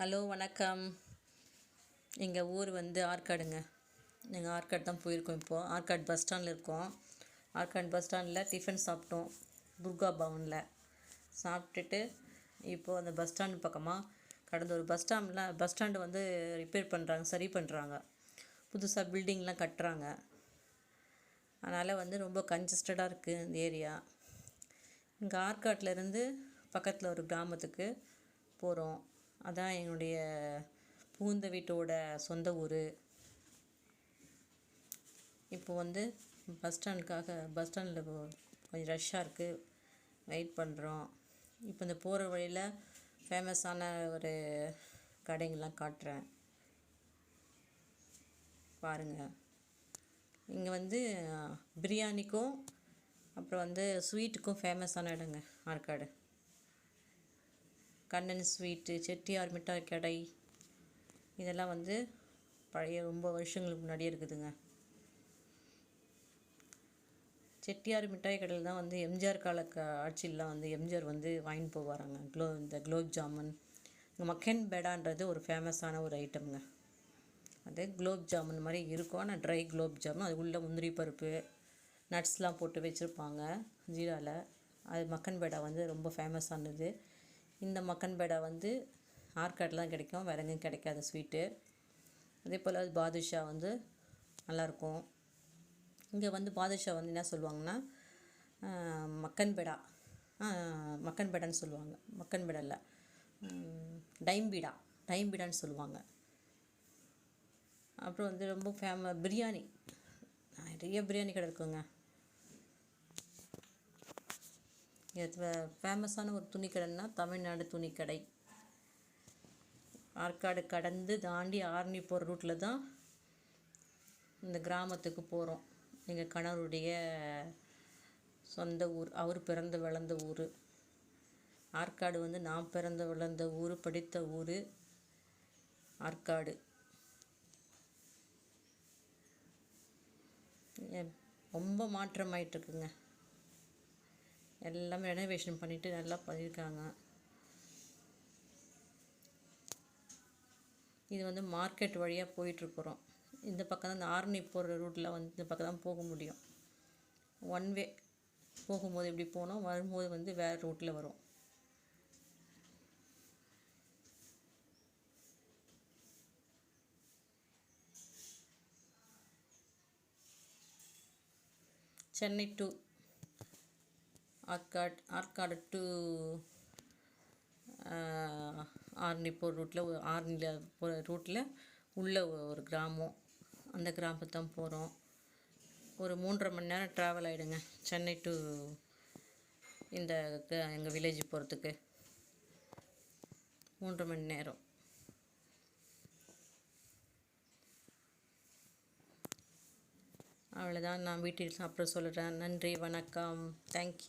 Hello வணக்கம். எங்கள் ஊர் வந்து ஆற்காடுங்க. நாங்கள் ஆற்காடு தான் போயிருக்கோம் இப்போது ஆற்காடு பஸ் ஸ்டாண்டில் இருக்கோம். ஆற்காடு பஸ் ஸ்டாண்டில் டிஃபன் சாப்பிட்டோம். துர்கா பவனில் சாப்பிட்டுட்டு இப்போது அந்த பஸ் ஸ்டாண்டு பக்கமாக கடந்த ஒரு பஸ் ஸ்டாண்டில் பஸ் ஸ்டாண்டு வந்து ரிப்பேர் பண்ணுறாங்க சரி பண்ணுறாங்க புதுசாக பில்டிங்லாம் கட்டுறாங்க. அதனால் வந்து ரொம்ப கன்ஜஸ்டடாக இருக்குது இந்த ஏரியா இங்கே ஆற்காட்டிலேருந்து பக்கத்தில் ஒரு கிராமத்துக்கு போகிறோம் அதான் என்னுடைய புகுந்த வீட்டோட சொந்த ஊர். இப்போ வந்து பஸ் ஸ்டாண்டுக்காக பஸ் ஸ்டாண்டில் கொஞ்சம் ரஷ்ஷாக இருக்குது வெயிட் பண்ணுறோம் இப்போ இந்த போகிற வழியில் ஃபேமஸான ஒரு கடைங்கள்லாம் காட்டுறேன். பாருங்கள் இங்கே வந்து பிரியாணிக்கும் அப்புறம் வந்து ஸ்வீட்டுக்கும் ஃபேமஸான இடங்க ஆற்காடு கண்ணன் ஸ்வீட்டு செட்டியார் மிட்டாய் கடை. இதெல்லாம் வந்து பழைய ரொம்ப வருஷங்களுக்கு முன்னாடியே இருக்குதுங்க. செட்டியார் மிட்டாய் கடையில் தான் வந்து எம்ஜிஆர் கால க ஆட்சியிலாம் வந்து எம்ஜிஆர் வந்து வாங்கிட்டு போவாராங்க. க்ளோ இந்த குலோப் ஜாமுன் இங்கே மக்கன் பேடான்றது ஒரு ஃபேமஸான ஒரு ஐட்டம்ங்க. அது குலோப் ஜாமுன் மாதிரி இருக்கும். ஆனால் ட்ரை குலோப் ஜாமுன் அது உள்ளே முந்திரி பருப்பு நட்ஸ்லாம் போட்டு வச்சுருப்பாங்க ஜீராவில் அது மக்கன் பேடா வந்து ரொம்ப ஃபேமஸானது. இந்த மக்கன் பேடா வந்து ஆற்காட்டில் தான் கிடைக்கும் வேறு எங்கேயும் கிடைக்காது ஸ்வீட்டு அதே போல் பாதுஷா வந்து நல்லாயிருக்கும். இங்கே வந்து பாதுஷா வந்து என்ன சொல்லுவாங்கன்னா மக்கன் பேடா மக்கன் பேடான்னு சொல்லுவாங்க. மக்கன் பேடா இல்லை. டைம்பீடா டைம்பீடான்னு சொல்லுவாங்க. அப்புறம் வந்து ரொம்ப ஃபேம பிரியாணி. நிறைய பிரியாணி கடை இருக்குங்க. ஃபேமஸான ஒரு துணிக்கடைன்னா தமிழ்நாடு துணிக்கடை. ஆற்காடு கடந்து தாண்டி ஆரணி போகிற ரூட்டில் தான் இந்த கிராமத்துக்கு போகிறோம் எங்கள் கணவருடைய சொந்த ஊர் அவர் பிறந்து வளர்ந்த ஊர். ஆற்காடு வந்து நான் பிறந்த வளர்ந்த ஊர் படித்த ஊர் ஆற்காடு. ரொம்ப மாற்றமாயிட்டுருக்குங்க எல்லாமே ரெனோவேஷன் பண்ணிவிட்டு நல்லா பண்ணியிருக்காங்க. இது வந்து மார்க்கெட் வழியாக போயிட்டுருக்குறோம் இந்த பக்கம் தான் இந்த ஆர்னி போகிற ரூட்டில் வந்து இந்த பக்கம் தான் போக முடியும். ஒன் வே போகும்போது எப்படி போனோம் வரும்போது வந்து வேறு ரூட்டில் வரும். சென்னை டு ஆற்காட் ஆற்காடு டு ஆர்னி போகிற ரூட்டில் ஆர்னியில் போகிற ரூட்டில் உள்ள ஒரு கிராமம். அந்த கிராமத்தை தான் போகிறோம் ஒரு மூன்றரை மணி நேரம் ட்ராவல் ஆகிடுங்க சென்னை டு இந்த எங்கள் வில்லேஜ் போகிறதுக்கு மூன்று மணி நேரம். அவ்வளோதான் நான் வீட்டில் சாப்பிட சொல்கிறேன் நன்றி வணக்கம். தேங்க்யூ